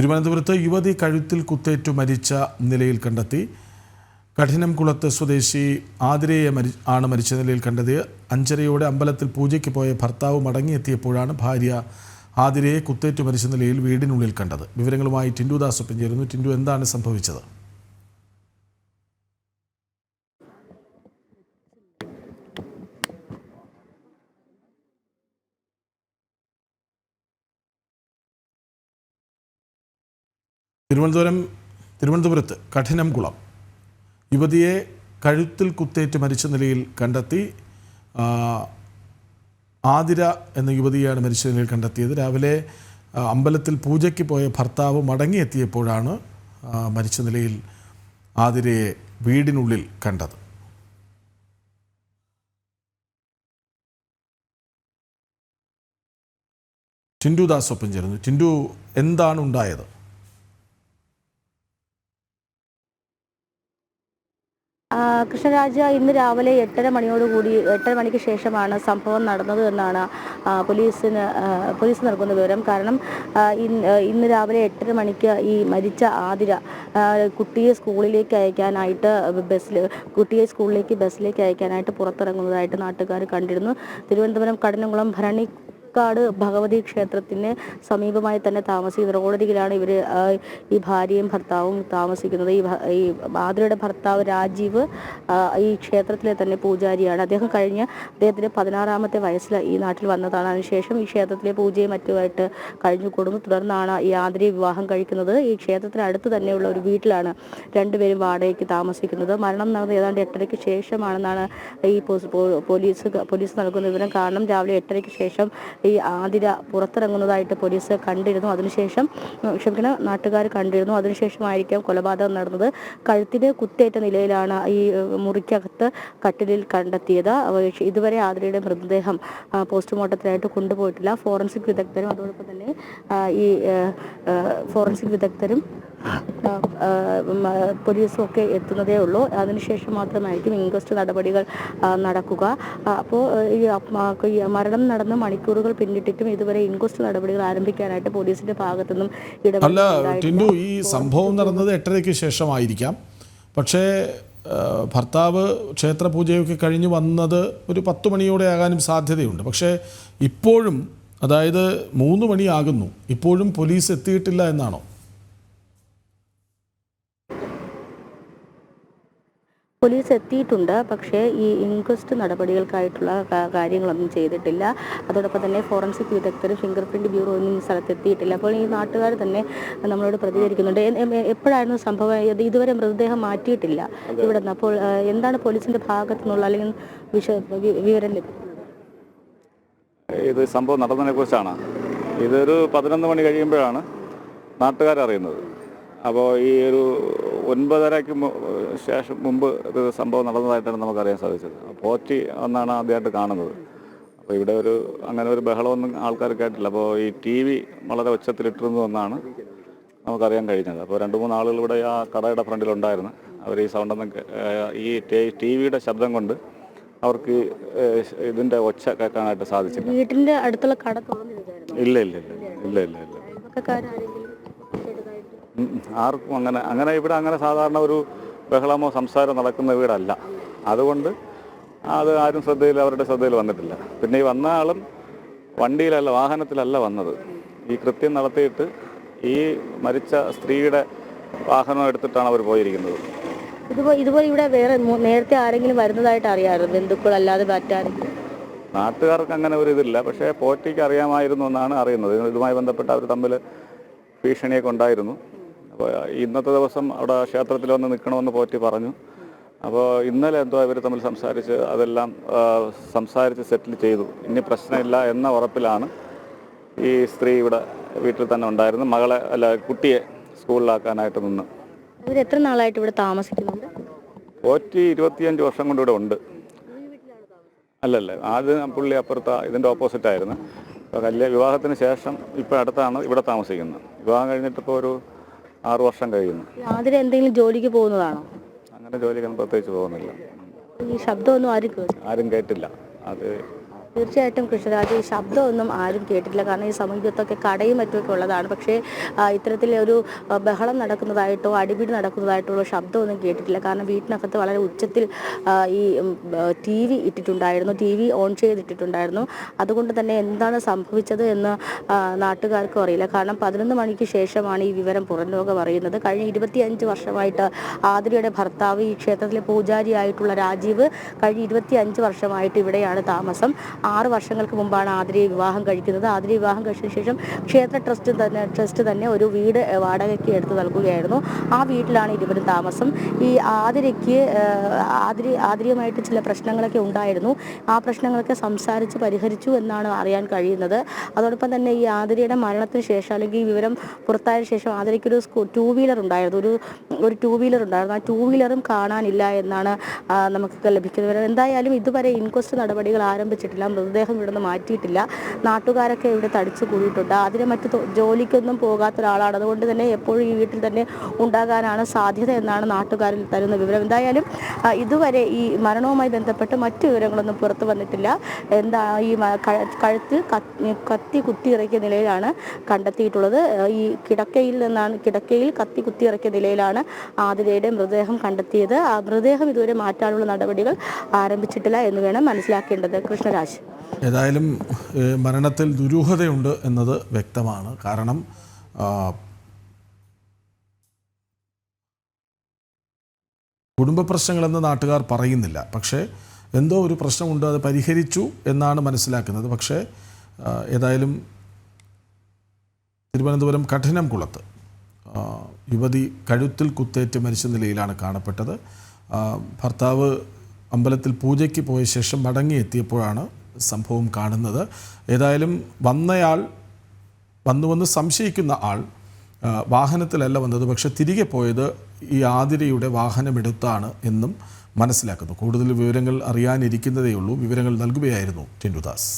തിരുവനന്തപുരത്ത് യുവതി കഴുത്തിൽ കുത്തേറ്റു മരിച്ച നിലയിൽ കണ്ടെത്തി. കഠിനംകുളത്ത് സ്വദേശി ആതിരയെ മരി ആണ് മരിച്ച നിലയിൽ കണ്ടത് അഞ്ചരയോടെ അമ്പലത്തിൽ പൂജയ്ക്ക് പോയ ഭർത്താവ് മടങ്ങിയെത്തിയപ്പോഴാണ് ഭാര്യ ആതിരയെ കുത്തേറ്റു മരിച്ച നിലയിൽ വീടിനുള്ളിൽ കണ്ടത്. വിവരങ്ങളുമായി ടിൻഡു ദാസ് ഒപ്പം ചേരുന്നു. ടിൻഡു എന്താണ് സംഭവിച്ചത്? തിരുവനന്തപുരം തിരുവനന്തപുരത്ത് കഠിനംകുളം യുവതിയെ കഴുത്തിൽ കുത്തേറ്റ് മരിച്ച നിലയിൽ കണ്ടെത്തി ആതിര എന്ന യുവതിയാണ് മരിച്ച നിലയിൽ കണ്ടെത്തിയത്. രാവിലെ അമ്പലത്തിൽ പൂജയ്ക്ക് പോയ ഭർത്താവ് മടങ്ങിയെത്തിയപ്പോഴാണ് മരിച്ച നിലയിൽ ആതിരയെ വീടിനുള്ളിൽ കണ്ടത്. ടിൻഡു ദാസ് ഒപ്പം ചേരുന്നു. ടിൻഡു എന്താണ് ഉണ്ടായത്? കൃഷ്ണരാജ ഇന്ന് രാവിലെ എട്ടര മണിയോടുകൂടി എട്ടര മണിക്ക് ശേഷമാണ് സംഭവം നടന്നത് എന്നാണ് പോലീസിന് പോലീസ് നൽകുന്ന വിവരം. കാരണം ഇന്ന് രാവിലെ എട്ടര മണിക്ക് ഈ മരിച്ച ആതിര കുട്ടിയെ സ്കൂളിലേക്ക് അയക്കാനായിട്ട് ബസ്സിൽ കുട്ടിയെ സ്കൂളിലേക്ക് ബസ്സിലേക്ക് അയക്കാനായിട്ട് പുറത്തിറങ്ങുന്നതായിട്ട് നാട്ടുകാർ കണ്ടിരുന്നു. തിരുവനന്തപുരം കടനംകുളം ഭരണി കാട് ഭഗവതി ക്ഷേത്രത്തിന് സമീപമായി തന്നെ താമസിക്കുന്ന റോഡരികിലാണ് ഇവർ ഈ ഭാര്യയും ഭർത്താവും താമസിക്കുന്നത്. ഈ ഈ ഭർത്താവ് രാജീവ് ഈ ക്ഷേത്രത്തിലെ തന്നെ പൂജാരിയാണ്. അദ്ദേഹം കഴിഞ്ഞ അദ്ദേഹത്തിന്റെ പതിനാറാമത്തെ വയസ്സിൽ ഈ നാട്ടിൽ വന്നതാണ്. അതിനുശേഷം ഈ ക്ഷേത്രത്തിലെ പൂജയും മറ്റുമായിട്ട് കഴിഞ്ഞു കൊടുന്നു തുടർന്നാണ് ഈ ആതിരി വിവാഹം കഴിക്കുന്നത്. ഈ ക്ഷേത്രത്തിന് അടുത്ത് തന്നെയുള്ള ഒരു വീട്ടിലാണ് രണ്ടുപേരും വാടകയ്ക്ക് താമസിക്കുന്നത്. മരണം നടന്നത് ഏതാണ്ട് എട്ടരയ്ക്ക് ശേഷമാണെന്നാണ് ഈ പോലീസ് പോലീസ് നൽകുന്ന വിവരം. കാരണം രാവിലെ എട്ടരയ്ക്ക് ശേഷം ഈ ആതിര പുറത്തിറങ്ങുന്നതായിട്ട് പോലീസ് കണ്ടിരുന്നു. അതിനുശേഷം ക്ഷമിക്കണം നാട്ടുകാർ കണ്ടിരുന്നു. അതിനുശേഷമായിരിക്കാം കൊലപാതകം നടന്നത്. കഴുത്തിന് കുത്തേറ്റ നിലയിലാണ് ഈ മുറിക്കകത്ത് കട്ടിലിൽ കണ്ടെത്തിയത്. ഇതുവരെ ആതിരയുടെ മൃതദേഹം പോസ്റ്റ്മോർട്ടത്തിനായിട്ട് കൊണ്ടുപോയിട്ടില്ല. ഫോറൻസിക് വിദഗ്ധരും അതോടൊപ്പം തന്നെ ഈ ഫോറൻസിക് വിദഗ്ധരും പോലീസും ഒക്കെ എത്തുന്നതേ ഉള്ളൂ. അതിനുശേഷം മാത്രമായിരിക്കും ഇൻക്വസ്റ്റ് നടപടികൾ നടക്കുക. അപ്പോൾ ഈ മരണം നടന്ന മണിക്കൂറുകൾ പിന്നിട്ടിട്ടും ഇതുവരെ ഇൻക്വസ്റ്റ് നടപടികൾ ആരംഭിക്കാനായിട്ട് പോലീസിന്റെ ഭാഗത്തു നിന്നും ടിൻഡു ഈ സംഭവം നടന്നത് എട്ടരയ്ക്ക് ശേഷമായിരിക്കാം. പക്ഷേ ഭർത്താവ് ക്ഷേത്ര പൂജയൊക്കെ കഴിഞ്ഞ് വന്നത് ഒരു പത്ത് മണിയോടെ ആകാനും സാധ്യതയുണ്ട്. പക്ഷേ ഇപ്പോഴും അതായത് മൂന്ന് മണിയാകുന്നു. ഇപ്പോഴും പോലീസ് എത്തിയിട്ടില്ല എന്നാണോ? പോലീസ് എത്തിയിട്ടുണ്ട് പക്ഷേ ഈ ഇൻക്വസ്റ്റ് നടപടികൾക്കായിട്ടുള്ള കാര്യങ്ങളൊന്നും ചെയ്തിട്ടില്ല. അതോടൊപ്പം തന്നെ ഫോറൻസിക് വിദഗ്ധർ ഫിംഗർ പ്രിന്റ് ബ്യൂറോ ഒന്നും ഈ സ്ഥലത്ത് എത്തിയിട്ടില്ല അപ്പോൾ ഈ നാട്ടുകാർ തന്നെ നമ്മളോട് പ്രതികരിക്കുന്നുണ്ട്. എപ്പോഴായിരുന്നു സംഭവം? ഇതുവരെ മൃതദേഹം മാറ്റിയിട്ടില്ല ഇവിടെ നിന്ന്. അപ്പോൾ എന്താണ് പോലീസിന്റെ ഭാഗത്തു നിന്നുള്ള അല്ലെങ്കിൽ വിശ വിവരം ഇത് സംഭവം നടന്നതിനെ കുറിച്ചാണ് ഇതൊരു പതിനൊന്ന് മണി കഴിയുമ്പോഴാണ് നാട്ടുകാരറിയുന്നത്. അപ്പോൾ ഈ ഒരു ഒൻപതരയ്ക്ക് ശേഷം മുമ്പ് ഇത് സംഭവം നടന്നതായിട്ടാണ് നമുക്കറിയാൻ സാധിച്ചത്. പോറ്റി എന്നാണ് ആദ്യമായിട്ട് കാണുന്നത്. അപ്പോൾ ഇവിടെ ഒരു അങ്ങനെ ഒരു ബഹളമൊന്നും ആൾക്കാർ കേട്ടില്ല അപ്പോൾ ഈ ടി വി വളരെ ഉച്ചത്തിലിട്ടിരുന്നു എന്നാണ് നമുക്കറിയാൻ കഴിഞ്ഞത്. അപ്പോൾ രണ്ട് മൂന്ന് ആളുകൾ ഇവിടെ ആ കടയുടെ ഫ്രണ്ടിലുണ്ടായിരുന്നു. അവർ ഈ സൗണ്ടൊന്നും ഈ ടി വിയുടെ ശബ്ദം കൊണ്ട് അവർക്ക് ഇതിന്റെ ഒച്ച കേൾക്കാനായിട്ട് സാധിച്ചില്ല. വീട്ടിന്റെ അടുത്തുള്ള കട ഇല്ല ഇല്ല ഇല്ല ഇല്ല ഇല്ല ഇല്ല. ആർക്കും അങ്ങനെ അങ്ങനെ ഇവിടെ അങ്ങനെ സാധാരണ ഒരു ബഹളമോ സംസാരമോ നടക്കുന്ന വീടല്ല. അതുകൊണ്ട് അത് ആരും ശ്രദ്ധയിൽ അവരുടെ ശ്രദ്ധയിൽ വന്നിട്ടില്ല. പിന്നെ ഈ വന്ന ആളും വണ്ടിയിലല്ല വാഹനത്തിലല്ല വന്നത്. ഈ കൃത്യം നടത്തിയിട്ട് ഈ മരിച്ച സ്ത്രീയുടെ വാഹനം എടുത്തിട്ടാണ് അവർ പോയിരിക്കുന്നത്. ഇതുപോലെ ഇതുപോലെ ഇവിടെ വേറെ നേരത്തെ ആരെങ്കിലും വരുന്നതായിട്ട് അറിയാമായിരുന്നു ബന്ധുക്കൾ അല്ലാതെ മറ്റാരെങ്കിലും നാട്ടുകാർക്ക് അങ്ങനെ ഒരു ഇതില്ല. പക്ഷേ പോറ്റിക്ക് അറിയാമായിരുന്നു എന്നാണ് അറിയുന്നത്. ഇതുമായി ബന്ധപ്പെട്ട് അവർ തമ്മിൽ ഭീഷണിയൊക്കെ ഉണ്ടായിരുന്നു. ഇന്നത്തെ ദിവസം അവിടെ ക്ഷേത്രത്തിൽ വന്ന് നിൽക്കണമെന്ന് പോറ്റി പറഞ്ഞു. അപ്പോൾ ഇന്നലെ എന്തോ ഇവർ തമ്മിൽ സംസാരിച്ച് അതെല്ലാം സംസാരിച്ച് സെറ്റിൽ ചെയ്തു. ഇനി പ്രശ്നമില്ല എന്ന ഉറപ്പിലാണ് ഈ സ്ത്രീ ഇവിടെ വീട്ടിൽ തന്നെ ഉണ്ടായിരുന്നു മകളെ അല്ല കുട്ടിയെ സ്കൂളിലാക്കാനായിട്ട് നിന്ന്. ഇവർ എത്ര നാളായിട്ട് ഇവിടെ താമസിക്കുന്നുണ്ട്? പോറ്റി ഇരുപത്തിയഞ്ച് വർഷം കൊണ്ട് ഇവിടെ ഉണ്ട്. അല്ലല്ല ആദ്യം പുള്ളി അപ്പുറത്ത് ഇതിന്റെ ഓപ്പോസിറ്റ് ആയിരുന്നു കല്യാണ കല്യാ വിവാഹത്തിന് ശേഷം ഇപ്പോൾ അടുത്താണ് ഇവിടെ താമസിക്കുന്നത്. വിവാഹം കഴിഞ്ഞിട്ടിപ്പോൾ ഒരു ആറു വർഷം കഴിയുന്നു. ആതിര എന്തെങ്കിലും ജോലിക്ക് പോകുന്നതാണോ? അങ്ങനെ ജോലിക്കൊന്നും പ്രത്യേകിച്ച് പോകുന്നില്ല. ഈ ശബ്ദമൊന്നും ആരും കേട്ടു ആരും കേട്ടില്ല. അത് തീർച്ചയായിട്ടും കൃഷ്ണരാജ് ഈ ശബ്ദമൊന്നും ആരും കേട്ടിട്ടില്ല. കാരണം ഈ സമീപത്തൊക്കെ കടയും മറ്റുമൊക്കെ ഉള്ളതാണ്. പക്ഷേ ഇത്തരത്തിലൊരു ബഹളം നടക്കുന്നതായിട്ടോ അടിപിടി നടക്കുന്നതായിട്ടോ ഉള്ള ശബ്ദമൊന്നും കേട്ടിട്ടില്ല. കാരണം വീട്ടിനകത്ത് വളരെ ഉച്ചത്തിൽ ഈ ടി വി ഇട്ടിട്ടുണ്ടായിരുന്നു. ടി വി ഓൺ ചെയ്തിട്ടിട്ടുണ്ടായിരുന്നു. അതുകൊണ്ട് തന്നെ എന്താണ് സംഭവിച്ചത് എന്ന് നാട്ടുകാർക്കും അറിയില്ല. കാരണം പതിനൊന്ന് മണിക്ക് ശേഷമാണ് ഈ വിവരം പുറം ലോകം അറിയുന്നത്. കഴിഞ്ഞ ഇരുപത്തിയഞ്ച് വർഷമായിട്ട് ആതിരയുടെ ഭർത്താവ് ഈ ക്ഷേത്രത്തിലെ പൂജാരിയായിട്ടുള്ള രാജീവ് കഴിഞ്ഞ ഇരുപത്തിയഞ്ച് വർഷമായിട്ട് ഇവിടെയാണ് താമസം. ആറ് വർഷങ്ങൾക്ക് മുമ്പാണ് ആതിരയെ വിവാഹം കഴിക്കുന്നത്. ആതിരി വിവാഹം കഴിച്ചതിന് ശേഷം ക്ഷേത്ര ട്രസ്റ്റ് തന്നെ ട്രസ്റ്റ് തന്നെ ഒരു വീട് വാടകയ്ക്ക് എടുത്ത് നൽകുകയായിരുന്നു. ആ വീട്ടിലാണ് ഇരുവരും താമസം. ഈ ആതിരയ്ക്ക് ആതിരി ആതിരിയുമായിട്ട് ചില പ്രശ്നങ്ങളൊക്കെ ഉണ്ടായിരുന്നു. ആ പ്രശ്നങ്ങളൊക്കെ സംസാരിച്ച് പരിഹരിച്ചു എന്നാണ് അറിയാൻ കഴിയുന്നത്. അതോടൊപ്പം തന്നെ ഈ ആതിരയുടെ മരണത്തിന് ശേഷം അല്ലെങ്കിൽ ഈ വിവരം പുറത്തായ ശേഷം ആതിരയ്ക്കൊരു ടൂ വീലർ ഉണ്ടായിരുന്നു. ഒരു ഒരു ടൂ വീലർ ഉണ്ടായിരുന്നു. ആ ടൂ വീലറും കാണാനില്ല എന്നാണ് നമുക്ക് ലഭിക്കുന്നത്. എന്തായാലും ഇതുവരെ ഇൻക്വസ്റ്റ് നടപടികൾ ആരംഭിച്ചിട്ടില്ല. മൃതദേഹം ഇവിടുന്ന് മാറ്റിയിട്ടില്ല. നാട്ടുകാരൊക്കെ ഇവിടെ തടിച്ചു കൂടിയിട്ടുണ്ട്. അതിന് മറ്റ് ജോലിക്കൊന്നും പോകാത്ത ഒരാളാണ്. അതുകൊണ്ട് തന്നെ എപ്പോഴും ഈ വീട്ടിൽ തന്നെ ഉണ്ടാകാനാണ് സാധ്യത എന്നാണ് നാട്ടുകാരിൽ തരുന്ന വിവരം. എന്തായാലും ഇതുവരെ ഈ മരണവുമായി ബന്ധപ്പെട്ട് മറ്റു വിവരങ്ങളൊന്നും പുറത്തു വന്നിട്ടില്ല. എന്താ ഈ കഴുത്തിൽ കത്തി കത്തി കുത്തിയിറക്കിയ നിലയിലാണ് കണ്ടെത്തിയിട്ടുള്ളത്. ഈ കിടക്കയിൽ നിന്നാണ് കിടക്കയിൽ കത്തി കുത്തിയിറക്കിയ നിലയിലാണ് ആതിരയുടെ മൃതദേഹം കണ്ടെത്തിയത്. ആ മൃതദേഹം ഇതുവരെ മാറ്റാനുള്ള നടപടികൾ ആരംഭിച്ചിട്ടില്ല എന്ന് വേണം മനസ്സിലാക്കേണ്ടത് കൃഷ്ണരാജ് ഏതായാലും മരണത്തിൽ ദുരൂഹതയുണ്ട് എന്നത് വ്യക്തമാണ്. കാരണം കുടുംബ പ്രശ്നങ്ങളെന്ന് നാട്ടുകാർ പറയുന്നില്ല. പക്ഷേ എന്തോ ഒരു പ്രശ്നമുണ്ട് അത് പരിഹരിച്ചു എന്നാണ് മനസ്സിലാക്കുന്നത്. പക്ഷേ ഏതായാലും തിരുവനന്തപുരം കഠിനംകുളത്ത് കുളത്ത് യുവതി കഴുത്തിൽ കുത്തേറ്റ് മരിച്ച നിലയിലാണ് കാണപ്പെട്ടത്. ഭർത്താവ് അമ്പലത്തിൽ പൂജയ്ക്ക് പോയ ശേഷം മടങ്ങിയെത്തിയപ്പോഴാണ് സംഭവം കാണുന്നത്. ഏതായാലും വന്നയാൾ വന്നുവെന്ന് സംശയിക്കുന്ന ആൾ വാഹനത്തിലല്ല വന്നത്. പക്ഷെ തിരികെ പോയത് ഈ ആതിരയുടെ വാഹനമെടുത്താണ് എന്നും മനസ്സിലാക്കുന്നു. കൂടുതൽ വിവരങ്ങൾ അറിയാനിരിക്കുന്നതേ ഉള്ളൂ വിവരങ്ങൾ നൽകുകയായിരുന്നു ടിൻഡുദാസ്.